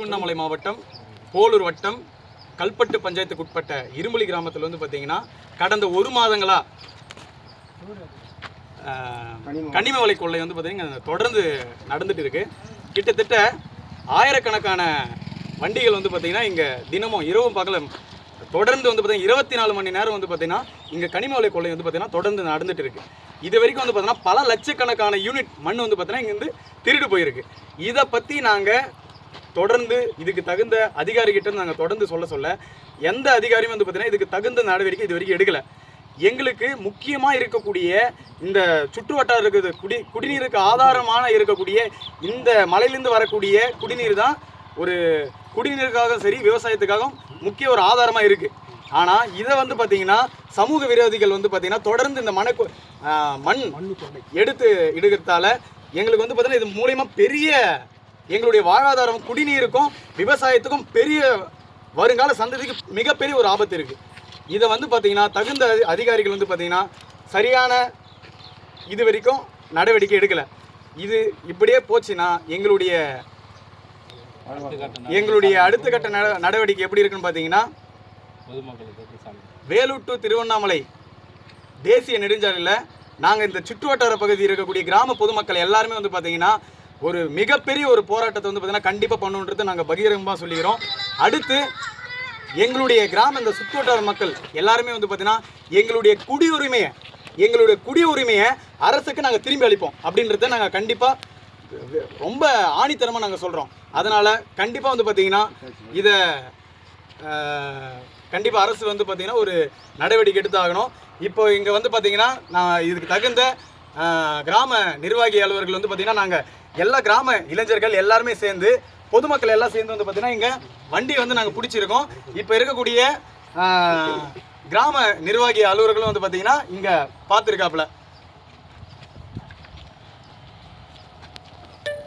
திருவண்ணாமலை மாவட்டம் போலூர் வட்டம் கல்பட்டு பஞ்சாயத்துக்கு உட்பட்ட இருமலி கிராமத்தில் வந்து பார்த்தீங்கன்னா கடந்த ஒரு மாதங்களா ஆஹ், கனிம வலை கொள்ளை வந்து பார்த்தீங்கன்னா தொடர்ந்து நடந்துட்டு இருக்கு. கிட்டத்தட்ட ஆயிரக்கணக்கான வண்டிகள் வந்து பார்த்தீங்கன்னா இங்கே தினமும் இரவும் பகலும் தொடர்ந்து வந்து பார்த்தீங்கன்னா இருபத்தி நாலு மணி நேரம் வந்து பார்த்தீங்கன்னா இங்கே கனிம வலை கொள்ளை வந்து பார்த்தீங்கன்னா தொடர்ந்து நடந்துட்டு இருக்கு. இது வரைக்கும் வந்து பார்த்தீங்கன்னா பல லட்சக்கணக்கான யூனிட் மண் வந்து பார்த்தீங்கன்னா இங்கேருந்து திருடு போயிருக்கு. இதை பற்றி நாங்கள் தொடர்ந்து இதுக்கு தகுந்த அதிகாரிகிட்ட நாங்கள் தொடர்ந்து சொல்ல சொல்ல எந்த அதிகாரியும் வந்து பார்த்தீங்கன்னா இதுக்கு தகுந்த நடவடிக்கை இது வரைக்கும் எடுக்கலை. எங்களுக்கு முக்கியமாக இருக்கக்கூடிய இந்த சுற்று வட்டாரம் இருக்குது குடி குடிநீருக்கு ஆதாரமான இருக்கக்கூடிய இந்த மலையிலேருந்து வரக்கூடிய குடிநீர் தான் ஒரு குடிநீருக்காகவும் சரி விவசாயத்துக்காகவும் முக்கிய ஒரு ஆதாரமாக இருக்குது ஆனால் இதை வந்து பார்த்தீங்கன்னா சமூக விரோதிகள் வந்து பார்த்தீங்கன்னா தொடர்ந்து இந்த மணக்கு மண் எடுத்து இடுகிறதால எங்களுக்கு வந்து பார்த்தீங்கன்னா இது மூலயமா பெரிய எங்களுடைய வாழ்வாதாரம் குடிநீருக்கும் விவசாயத்துக்கும் பெரிய வருங்கால சந்ததிக்கு மிகப்பெரிய ஒரு ஆபத்து இருக்குது இதை வந்து பார்த்தீங்கன்னா தகுந்த அதிகாரிகள் வந்து பார்த்தீங்கன்னா சரியான இது வரைக்கும் நடவடிக்கை எடுக்கலை. இது இப்படியே போச்சுன்னா எங்களுடைய எங்களுடைய அடுத்த கட்ட நட நடவடிக்கை எப்படி இருக்குன்னு பார்த்தீங்கன்னா வேலூர் டு திருவண்ணாமலை தேசிய நெடுஞ்சாலையில் நாங்கள் இந்த சுற்றுவட்டார பகுதியில் இருக்கக்கூடிய கிராம பொதுமக்கள் எல்லாருமே வந்து பார்த்தீங்கன்னா ஒரு மிகப்பெரிய ஒரு போராட்டத்தை வந்து பார்த்தீங்கன்னா கண்டிப்பாக பண்ணணுன்றது நாங்கள் பகிரங்கமாக சொல்லிக்கிறோம். அடுத்து எங்களுடைய கிராம இந்த சுற்றுவட்டார மக்கள் எல்லாருமே வந்து பார்த்தீங்கன்னா எங்களுடைய குடியுரிமையை எங்களுடைய குடியுரிமையை அரசுக்கு நாங்கள் திரும்பி அளிப்போம் அப்படின்றத நாங்கள் கண்டிப்பாக ரொம்ப ஆணித்தரமாக நாங்கள் சொல்கிறோம் அதனால் கண்டிப்பாக வந்து பார்த்தீங்கன்னா இதை கண்டிப்பாக அரசு வந்து பார்த்தீங்கன்னா ஒரு நடவடிக்கை எடுத்தாகணும். இப்போ இங்கே வந்து பார்த்தீங்கன்னா நான் இதுக்கு தகுந்த கிராம நிர்வாகி அலுவலர்கள் வந்து பார்த்தீங்கன்னா நாங்கள் எல்லா கிராம இளைஞர்கள் எல்லாருமே சேர்ந்து பொதுமக்கள் எல்லாம் சேர்ந்து வந்து பார்த்தீங்கன்னா இங்கே வண்டி வந்து நாங்கள் பிடிச்சிருக்கோம். இப்போ இருக்கக்கூடிய கிராம நிர்வாகி அலுவலர்களும் வந்து பார்த்தீங்கன்னா இங்கே பார்த்துருக்காப்புல